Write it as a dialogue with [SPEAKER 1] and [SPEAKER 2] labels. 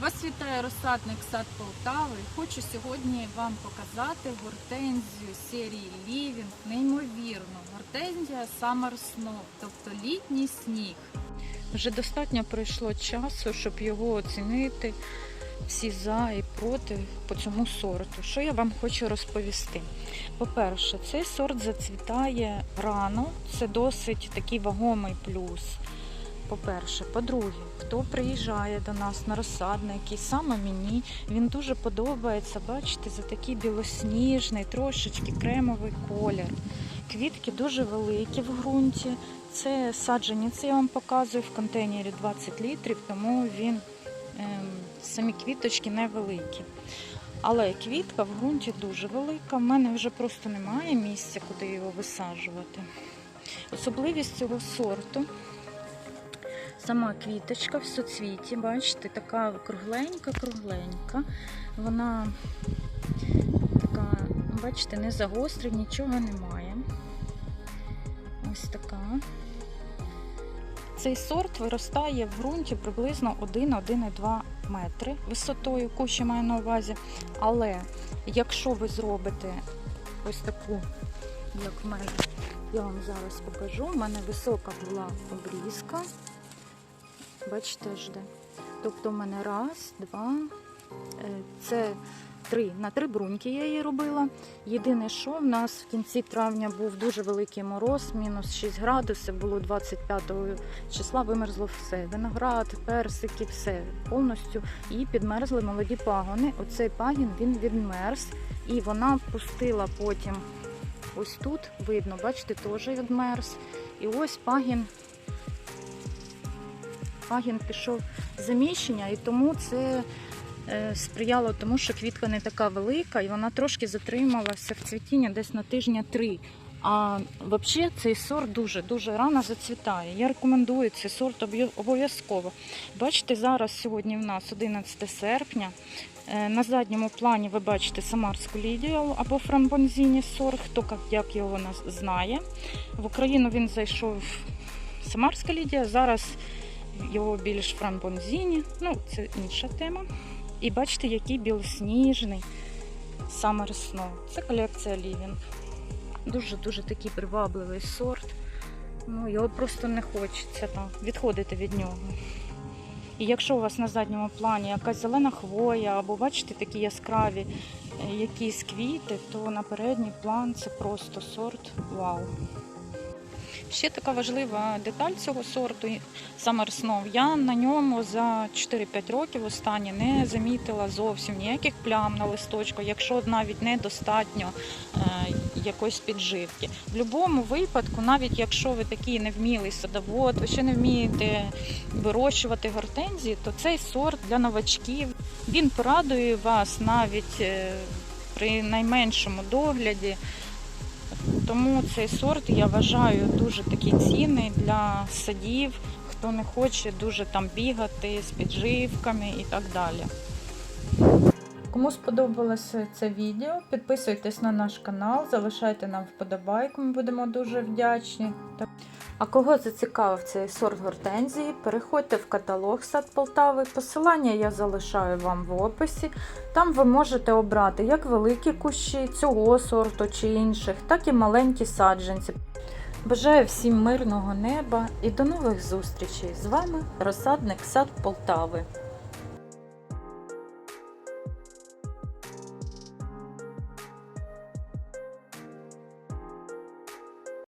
[SPEAKER 1] Вас вітає розсадник сад Полтави. Хочу сьогодні вам показати гортензію серії Living. Неймовірно, гортензія Summer Snow, тобто літній сніг. Вже достатньо пройшло часу, щоб його оцінити. Всі за і проти по цьому сорту. Що я вам хочу розповісти? По-перше, цей сорт зацвітає рано, це досить такий вагомий плюс. По-перше, по-друге, хто приїжджає до нас на розсадники, саме мені він дуже подобається, бачите, за такий білосніжний, трошечки кремовий колір. Квітки дуже великі в ґрунті. Це саджені, це я вам показую в контейнері 20 літрів, тому він ем, самі квіточки невеликі. Але квітка в ґрунті дуже велика. В мене вже просто немає місця, куди його висаджувати. Особливість цього сорту Сама квіточка в соцвіті, бачите, така кругленька-кругленька. Вона така, бачите, не загострена, нічого немає. Ось така. Цей сорт виростає в ґрунті приблизно 1-1,2 метри висотою, кущі маю на увазі. Але якщо ви зробите ось таку, як в мене, я вам зараз покажу, у мене висока була обрізка. Бачите, аж де. Тобто в мене раз, два, е, це три. На три бруньки я її робила. Єдине, що в нас в кінці травня був дуже великий мороз, мінус 6 градусів, було 25 числа, вимерзло все. Виноград, персики, все повністю. І підмерзли молоді пагони. Оцей пагін він відмерз. І вона пустила потім ось тут, видно, бачите, теж відмерз. І ось пагін пагін пішов заміщення, і тому це е, сприяло тому, що квітка не така велика, і вона трошки затрималася в цвітінні десь на тижня три. А взагалі цей сорт дуже-дуже рано зацвітає. Я рекомендую цей сорт обов'язково. Бачите, зараз сьогодні в нас 11 серпня. Е, На задньому плані ви бачите Самарську лідію або фрамбонзіні сорт, хто як його знає. В Україну він зайшов Самарська лідія. Зараз його більш фрамбонзіні. Ну, це інша тема. І бачите, який білосніжний Summer Snow. Це колекція Living. Дуже-дуже такий привабливий сорт. Ну, його просто не хочеться там відходити від нього. І якщо у вас на задньому плані якась зелена хвоя, або бачите такі яскраві е, якісь квіти, то на передній план це просто сорт вау. Ще така важлива деталь цього сорту Summer Snow. Я на ньому за 4-5 років останні не замітила зовсім ніяких плям на листочку, якщо навіть недостатньо е, якоїсь підживки. В будь-якому випадку, навіть якщо ви такий невмілий садовод, ви ще не вмієте вирощувати гортензії, то цей сорт для новачків він порадує вас навіть е, при найменшому догляді. Тому цей сорт я вважаю дуже такий цінний для садів, хто не хоче дуже там бігати з підживками і так далі. Кому сподобалося це відео, підписуйтесь на наш канал, залишайте нам вподобайку, ми будемо дуже вдячні. А кого зацікавив цей сорт гортензії, переходьте в каталог сад Полтави. Посилання я залишаю вам в описі. Там ви можете обрати як великі кущі цього сорту чи інших, так і маленькі саджанці. Бажаю всім мирного неба і до нових зустрічей! З вами розсадник сад Полтави.